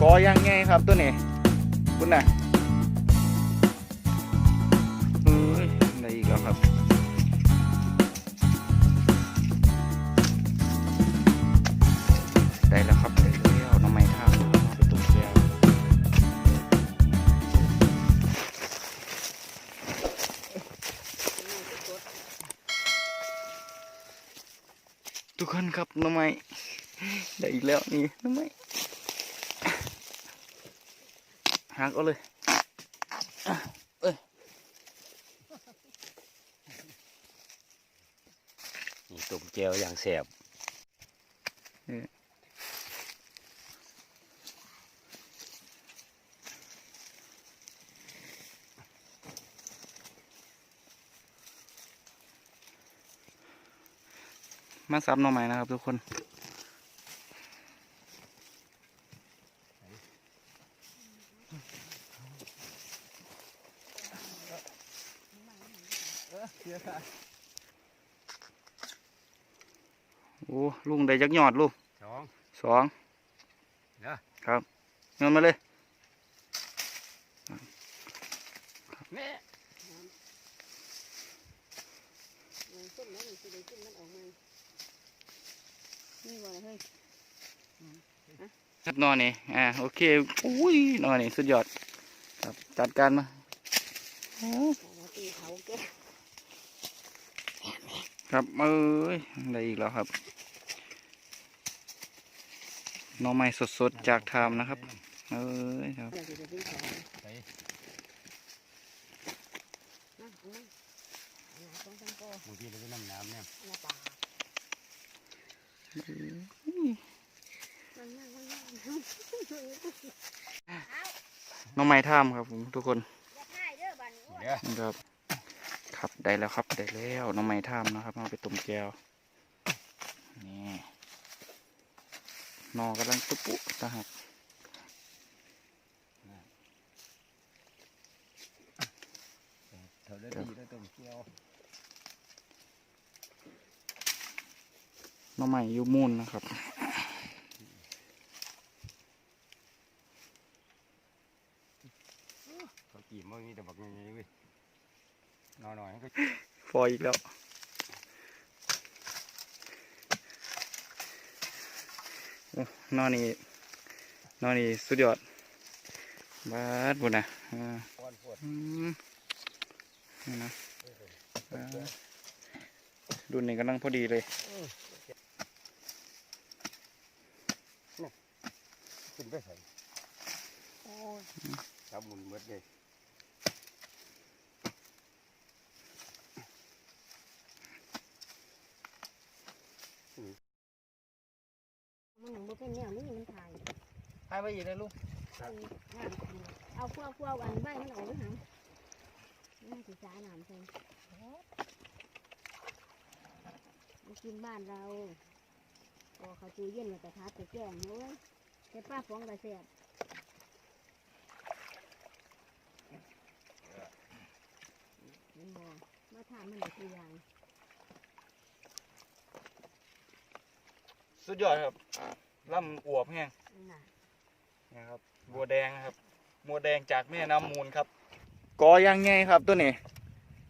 กอยังไงครับตัวนี้คุณน่ะเอ้ยได้อีกแล้วครับได้แล้วครับได้แล้วน้ำไม้ท่าเอาไปตุ่มแก้วทุกคนครับน้ำไม้ได้อีกแล้วนี่น้ำไม้ หักเอาเลยเอ้ยนี่ตุ่มแจวอย่างแสบมาซับหน่อไม้นะครับทุกคน โอ้ลุงได้จักยอดลูกสองสองเด้อครับเงินมาเลยแม่ส้มแล้วมันสิได้กินมันออกมานี่บ่เฮ้ยครับนอนนี่อ่าโอเคอุ้ยนอนนี่สุดยอดครับจัดการมาโอ้ตีเขาแก ครับเอ้ยได้อีกแล้วครับน้องไม้สดๆจากทามนะครับ เอ้ยครับน้องตั้งโก้บางทีเราไปน้ำน้ำเนี่ยเอามาปลามันนั่งมันนั่งหน้องไม้ท่ามครับผมทุกคนนะครับ ครับได้แล้วครับได้แล้วหน้องไม้ท่ามนะครับเอาไปต้มแก้วนี่นอกำลังตุ๊ปุ๊นะครับเท่าได้ดีแล้วตุ่มแจวหน้องไม้อยูมูนนะครับเขากี่มื่อนี้แต่บักยังไงเว้ย นอนหน่อยก็ฟอยอีกแล้วโอ้นอนนี่ นอนนี่สุดยอดบาดบุญนะอ่าป้อนปวดอืมนี่นะบาดรุ่นนี้กำลังพอดีเลยขึ้นไปใส่โอ้ยจับหมุนเบิดเลย มันหนึ่งบ่เป็น แนวนี้มันถ่ายให้ไปอีกเลยลูกเอาพวกพวกอันใบมันออกไปหาน่าสิสาหนามใส่มากินบ้านเราพอเขาตู้เย็นมาแต่ทัดแต่แก้มเว้ยแต่ป้าฟองกระเสียบเห็นบ่มาทานมันได้ตัวอย่าง สุดยอดครับ ล่ำอวบแห้งนั่นน่ะนะครับบัวแดงนะครับบัวแดงจากแม่น้ำมูลครับกอยังไงครับตัวนี้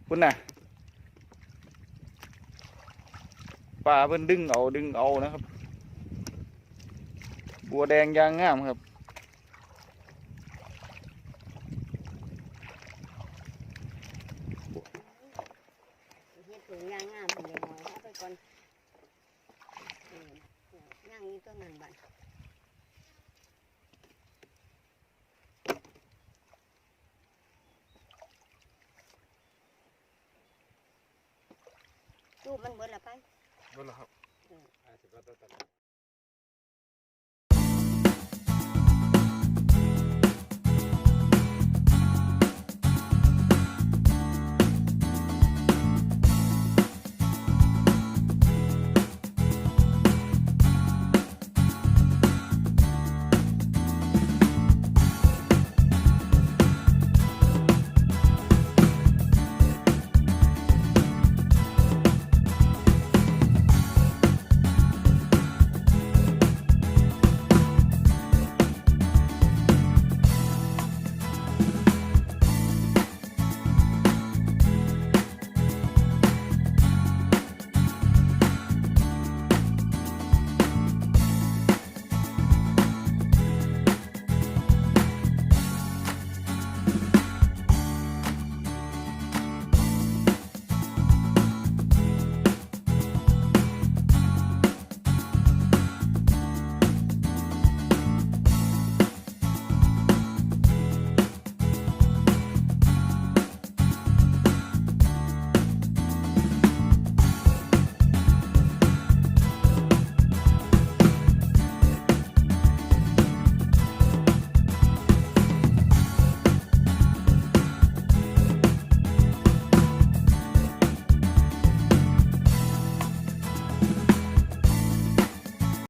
คุณน่ะปลาเพิ่นดึงเอาดึงเอานะครับ บัวแดงยางงามครับเฮ็ดถุงยางงามให้เลยหน่อยเอาไปก่อนูบมันเบิดละไป บนเหรอครับ อาจจะก็ต้อตัด